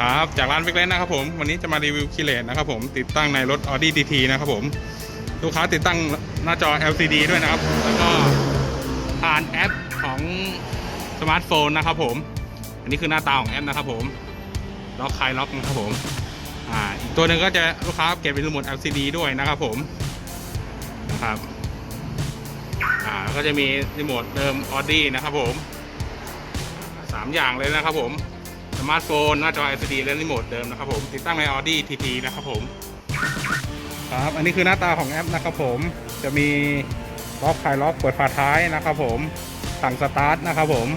ครับจากร้านเว็กเลนนะครับผมวันนี้จะมารีวิวคิเลตนะครับผมติดตั้งในรถ Audi TT นะครับผมลูกค้าติดตั้งหน้าจอ LCD ด้วยนะครับ แล้วก็ผ่านแอปของสมาร์ทโฟนนะครับผม อันนี้คือหน้าตาของแอปนะครับผมล็อกคลายล็อกนะครับผมอ่าอีกตัวหนึ่งก็จะลูกค้าเก็บเป็นรีโมท LCD ด้วยนะครับผมนะครับอ่าก็จะมีรีโมทเดิม Audi นะครับผมสามอย่างเลยนะครับผม สมาร์ทโฟนหน้าจอ LCD และรีโมทเดิมนะครับผมติดตั้งใน Audi TT นะครับผมครับอันนี้คือหน้าตาของแอปนะครับผมจะมีล็อกคลายล็อกเปิดฝาท้ายนะครับผมสั่งสตาร์ทนะครับผม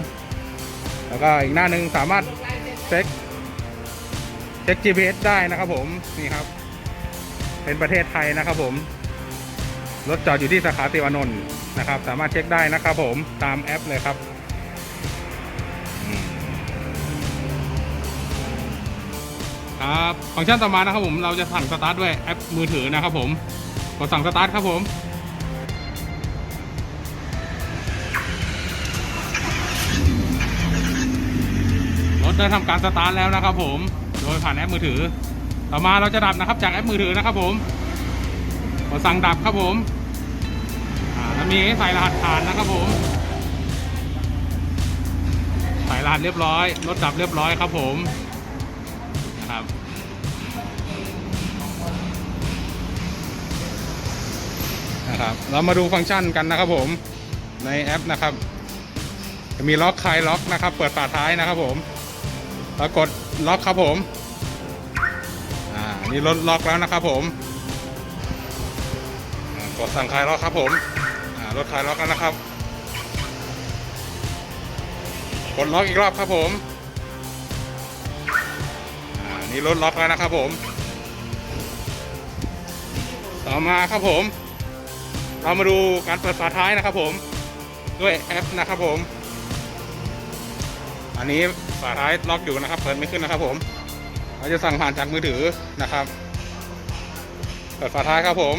แล้วก็อีกหน้าหนึ่งสามารถเช็คเช็ค GPS ได้นะครับผมนี่ครับ เป็นประเทศไทยนะครับผมรถจอดอยู่ที่สาขาติวานนท์นะครับ สามารถเช็คได้นะครับผมตามแอปเลยครับ ครับฟังก์ชันต่อมานะครับผมเราจะสั่งสตาร์ทด้วยแอปมือถือนะครับผมกดสั่งสตาร์ทครับผมรถได้ทำการสตาร์ทแล้วนะครับผมโดยผ่านแอปมือถือ ต่อมาเราจะดับนะครับจากแอปมือถือนะครับผมกดสั่งดับครับผมแล้วมีให้ใส่รหัสผ่านนะครับผมใส่รหัสเรียบร้อยรถดับเรียบร้อยครับผมนะครับ นะครับ เรามาดูฟังก์ชันกันนะครับผมในแอปนะครับ จะมีล็อกคลายล็อกนะครับ เปิดฝาท้ายนะครับผมแล้วกดล็อกครับผมอ่านี่รถล็อกแล้วนะครับผมกดสั่งคลายล็อกครับผมอ่ารถคลายล็อกแล้วนะครับ กดล็อกอีกรอบครับผมอ่านี่รถล็อกแล้วนะครับผม ต่อมาครับผม เรามาดูการเปิดฝาท้ายนะครับผมด้วยแอปนะครับผม อันนี้ฝาท้ายล็อกอยู่นะครับ เปิดไม่ขึ้นนะครับผม เราจะสั่งผ่านจากมือถือนะครับ เปิดฝาท้ายครับผม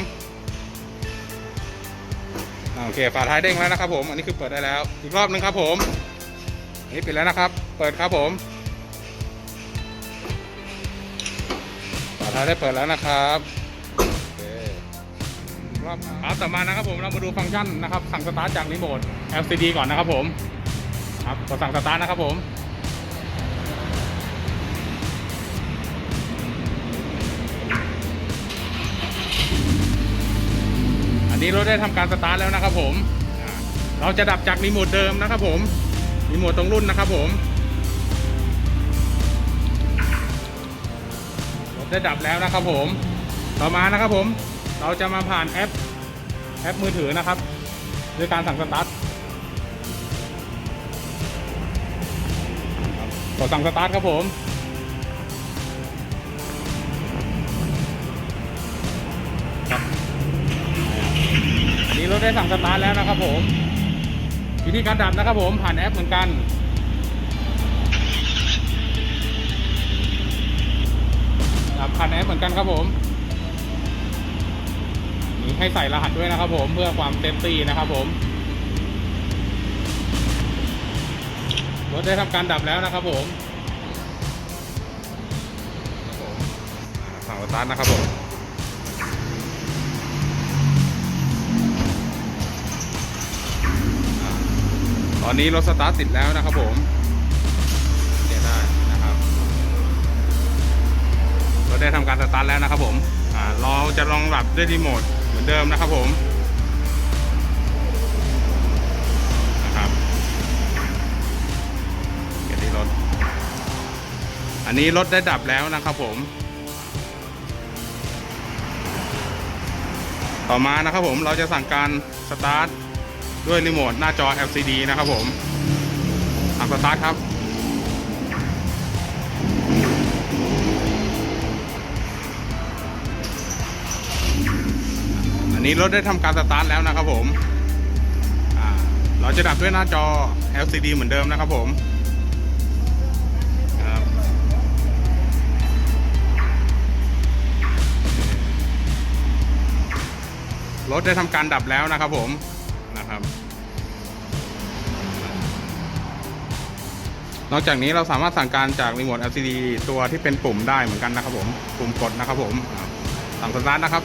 โอเคฝาท้ายเด้งแล้วนะครับผม อันนี้คือเปิดได้แล้ว อีกรอบหนึงครับผมนนี้ปิดแล้วนะครับ เปิดครับผมฝาท้ายได้เปิดแล้วนะครับ ครับครับต่อมานะครับผมเรามาดูฟังก์ชันนะครับ สั่งสตาร์ทจากรีโมท LCD ก่อนนะครับผมครับกดสั่งสตาร์ทนะครับผมอันนี้รถได้ทำการสตาร์ทแล้วนะครับผมเราจะดับจากรีโมทเดิมนะครับผมรีโมทตรงรุ่นนะครับผมรถได้ดับแล้วนะครับผม ต่อมานะครับผม เราจะมาผ่านแอปแอปมือถือนะครับด้วยการสั่งสตาร์ทครับกดสั่งสตาร์ทครับผมครับอันนี้รถได้สั่งสตาร์ทแล้วนะครับผม วิธีการดับนะครับผมผ่านแอปเหมือนกันดับผ่านแอปเหมือนกันครับผม ให้ใส่รหัสด้วยนะครับผมเพื่อความเซฟตี้นะครับผมรถได้ทำการดับแล้วนะครับผมสั่งสตาร์ทนะครับผมตอนนี้รถสตาร์ทติดแล้วนะครับผมเดี๋ยวได้นะครับรถได้ทำการสตาร์ทแล้วนะครับผมเราจะลองหลับด้วยรีโมท มือนเดิมนะครับผมนะครับเกียรติรถ อันนี้รถได้ดับแล้วนะครับผม ต่อมานะครับผมเราจะสั่งการสตาร์ทด้วยรีโมทหน้าจอ LCD นะครับผมสั่งสตาร์ทครับ นี้รถได้ทำการสตาร์ทแล้วนะครับผมเราจะดับด้วยหน้าจอ LCD เหมือนเดิมนะครับผมรถได้ทำการดับแล้วนะครับผมนะครับ นอกจากนี้เราสามารถสั่งการจากรีโมท LCD ตัวที่เป็นปุ่มได้เหมือนกันนะครับผม ปุ่มกดนะครับผมสั่งสตาร์ทนะครับ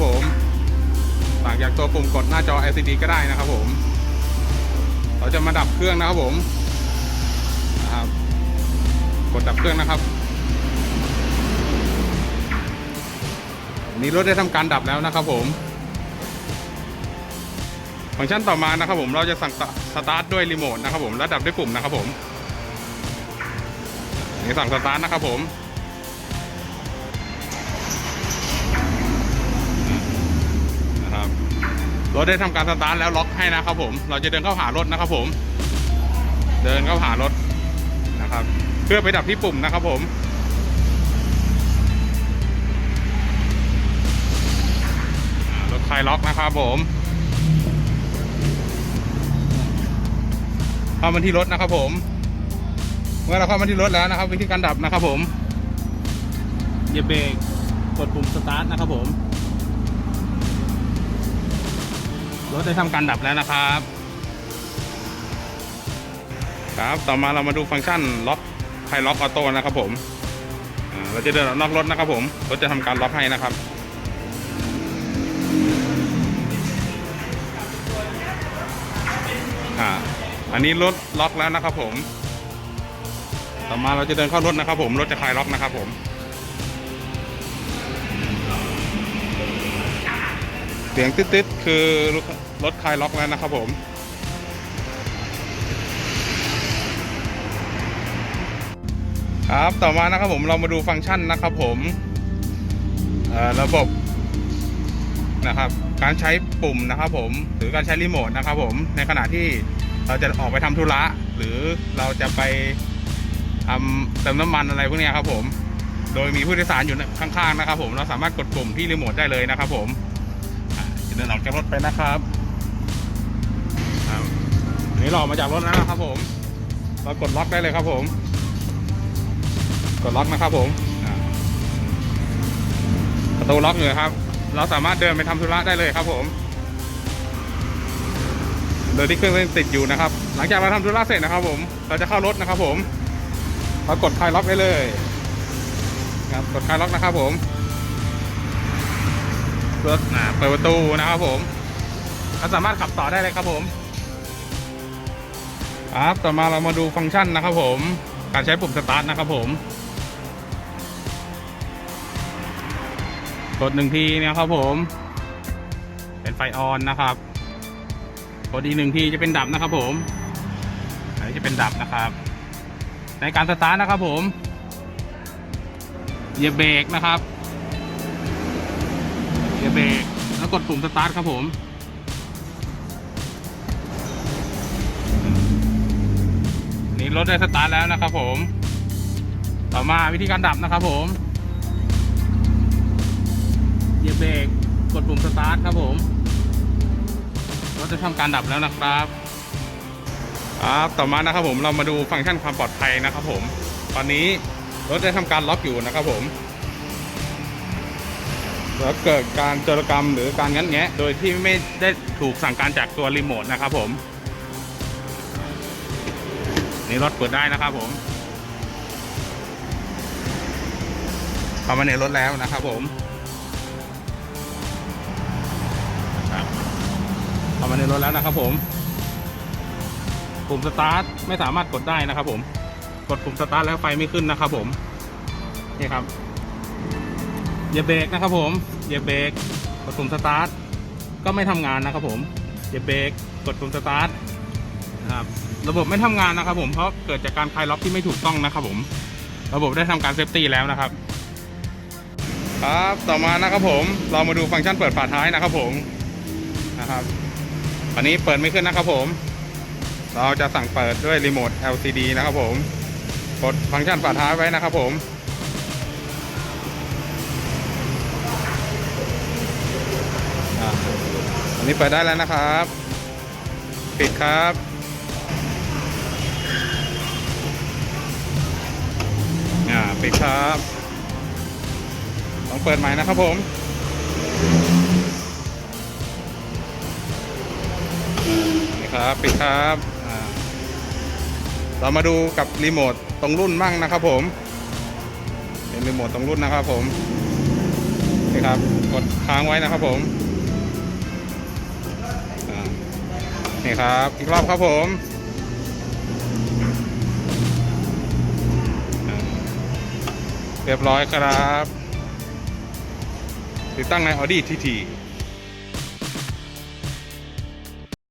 เห็นไหมครับผมสั่งจากตัวปุ่มกดหน้าจอ LCD ก็ได้นะครับผม เราจะมาดับเครื่องนะครับผมนะครับกดดับเครื่องนะครับนี้รถได้ทำการดับแล้วนะครับผม ฟังก์ชันต่อมานะครับผมเราจะสั่งสตาร์ทด้วยรีโมทนะครับผมและดับด้วยปุ่มนะครับผมนนี่สั่งสตาร์ทนะครับผม นะครับรถได้ทำการสตาร์ทแล้วล็อกให้นะครับผม เราจะเดินเข้าหารถนะครับผม เดินเข้าหารถนะครับ เพื่อไปดับที่ปุ่มนะครับผมรถคลายล็อกนะครับผมเข้ามาที่รถนะครับผม เมื่อเราเข้ามาที่รถแล้วนะครับ วิธีการดับนะครับผมเหยียบเบรกกดปุ่มสตาร์ทนะครับผม รถได้ทำการดับแล้วนะครับ ครับต่อมาเรามาดูฟังก์ชันล็อกไฮล็อกออโต้นะครับผมเราจะเดินออกนอกรถนะครับผมรถจะทำการล็อกให้นะครับอ่าอันนี้รถล็อกแล้วนะครับผม ต่อมาเราจะเดินเข้ารถนะครับผม รถจะคลายล็อกนะครับผม สียงตึ๊ดๆคือรถคลายล็อกแล้วนะครับผมครับต่อมานะครับผมเรามาดูฟังก์ชันนะครับผมระบบนะครับ การใช้ปุ่มนะครับผมหรือการใช้รีโมทนะครับผมในขณะที่เราจะออกไปทำธุระหรือเราจะไปทำเติมน้ำมันอะไรพวกนี้ครับผม โดยมีผู้โดยสารอยู่ข้างๆนะครับผมเราสามารถกดปุ่มที่รีโมทได้เลยนะครับผม ดินออกจากรถไปนะครับอันนี้เราออกมาจากรถแล้วนะครับผม เรากดล็อกได้เลยครับผม กดล็อกนะครับผมประตูล็อกอยู่ครับ เราสามารถเดินไปทำธุระได้เลยครับผม โดยที่เครื่องยังติดอยู่นะครับ หลังจากเราทำธุระเสร็จนะครับ ผม เราจะเข้ารถนะครับ ผม เรากดคลายล็อกได้เลย ครับ กดคลายล็อกนะครับผม รถอ่าเปิดประตูนะครับผมเราสามารถขับต่อได้เลยครับผมครับต่อมาเรามาดูฟังก์ชันนะครับผม การใช้ปุ่มสตาร์ทนะครับผม กดหนึ่งทีเนี่ยครับผม เป็นไฟออนนะครับ กดอีกหนึ่งทีจะเป็นดับนะครับผม อันนี้จะเป็นดับนะครับ ในการสตาร์ทนะครับผม เหยียบเบรกนะครับ เบรกแล้วกดปุ่มสตาร์ทครับผมนี่รถได้สตาร์ทแล้วนะครับผม ต่อมาวิธีการดับนะครับผมเหยียบเบรกกดปุ่มสตาร์ทครับผมรถจะทำการดับแล้วนะครับครับต่อมานะครับผมเรามาดูฟังก์ชันความปลอดภัยนะครับผม ตอนนี้รถได้ทำการล็อกอยู่นะครับผม แล้วเกิดการโจรกรรมหรือการงัดแงะ โดยที่ไม่ได้ถูกสั่งการจากตัวรีโมทนะครับผม นี่รถเปิดได้นะครับผมเข้ามาในรถแล้วนะครับผมเข้ามาในรถแล้วนะครับผมปุ่มสตาร์ทไม่สามารถกดได้นะครับผม กดปุ่มสตาร์ทแล้วไฟไม่ขึ้นนะครับผม นี่ครับ เหยียบเบรกนะครับผมเหยียบเบรกกดปุ่มสตาร์ทก็ไม่ทำงานนะครับผมเหยียบเบรกกดปุ่มสตาร์ทนะครับระบบไม่ทำงานนะครับผมเพราะเกิดจากการคลายล็อกที่ไม่ถูกต้องนะครับผม ระบบได้ทำการเซฟตี้แล้วนะครับ ครับต่อมานะครับผม เรามาดูฟังก์ชันเปิดฝาท้ายนะครับผมนะครับอันนี้เปิดไม่ขึ้นนะครับผม เราจะสั่งเปิดด้วยรีโมท LCD นะครับผมกดฟังก์ชันฝาท้ายไว้นะครับผม นี่เปิดได้แล้วนะครับ ปิดครับ อ่า ปิดครับต้องเปิดใหม่นะครับผม นี่ครับ ปิดครับ อ่า เรามาดูกับรีโมทตรงรุ่นมั่งนะครับผม เป็นรีโมทตรงรุ่นนะครับผม นี่ครับ กดค้างไว้นะครับผม นี่ครับ อีกรอบครับผม เรียบร้อยครับ ติดตั้งใน Audi TT